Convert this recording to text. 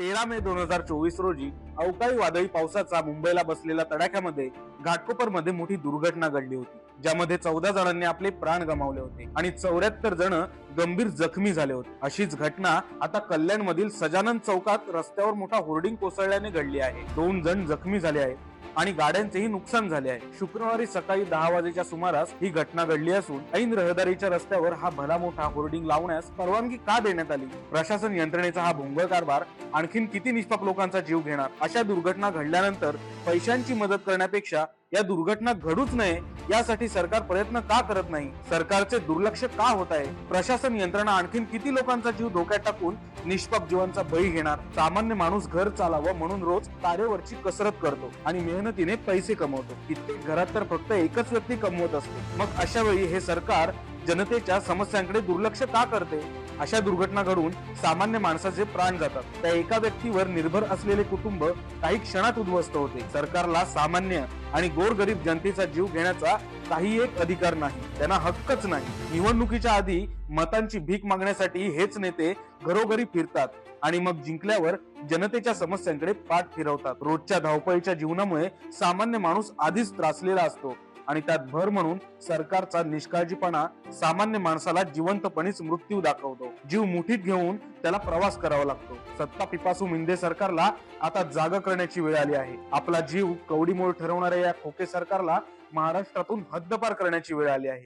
तेरा मे दोन हजार चोवीस रोजी अवकाळी वादळी पावसाचा मुंबईला बसलेल्या तडाख्यामध्ये घाटकोपरमध्ये मोठी दुर्घटना घडली होती ज्यामध्ये चौदा जणांनी आपले प्राण गमावले होते आणि चौऱ्याहत्तर जण गंभीर जखमी झाले होते. अशीच घटना आता कल्याण मधील सजानन चौकात रस्त्यावर मोठा होर्डिंग कोसळल्याने घडली आहे. दोन जण जखमी झाले आहेत. आणि गाड्यांचेही नुकसान झाले आहे. शुक्रवारी सकाळी दहा वाजेच्या सुमारास ही घटना घडली असून ऐन रहदारीच्या रस्त्यावर हा भला मोठा होर्डिंग लावण्यास परवानगी का देण्यात आली? प्रशासन यंत्रणेचा हा भोंगळ कारभार आणखीन किती निष्पाप लोकांचा जीव घेणार? अशा दुर्घटना घडल्यानंतर पैशांची मदत करण्यापेक्षा या दुर्घटना घडूच नये यासाठी सरकार प्रयत्न का करत नाही? सरकारचे दुर्लक्ष का होत आहे? प्रशासन यंत्रणा आणखीन किती लोकांचा जीव धोक्यात टाकून निष्पाप जीवांचा बळी घेणार? सामान्य माणूस घर चालावं म्हणून रोज तारेवरची कसरत करतो आणि मेहनतीने पैसे कमवतो. कित्येक घरात तर फक्त एकच व्यक्ती कमवत असते. मग अशा वेळी हे सरकार जनतेच्या समस्यांकडे दुर्लक्ष का करते? अशा दुर्घटना घडून सामान्य माणसाचे प्राण जातात. त्या एका व्यक्तीवर निर्भर असलेले कुटुंब काही क्षणात उद्ध्वस्त होते. सरकारला सामान्य आणि गोरगरीब जनतेचा जीव घेण्याचा काही एक अधिकार नाही. त्यांना हक्कच नाही. निवडणुकीच्या आधी मतांची भीक मागण्यासाठी हेच नेते घरोघरी फिरतात आणि मग जिंकल्यावर जनतेच्या समस्यांकडे पाठ फिरवतात. रोजच्या धावपळीच्या जीवनामुळे सामान्य माणूस आधीच त्रासलेला असतो. आणि त्यात भर म्हणून सरकारचा निष्काळजीपणा सामान्य माणसाला जिवंतपणीच मृत्यू दाखवतो. जीव मुठीत घेऊन त्याला प्रवास करावा लागतो. सत्ता पिपासू मिंदे सरकारला आता जागा करण्याची वेळ आली आहे. आपला जीव कवडीमोल ठरवणाऱ्या या खोके सरकारला महाराष्ट्रातून हद्दपार करण्याची वेळ आली आहे.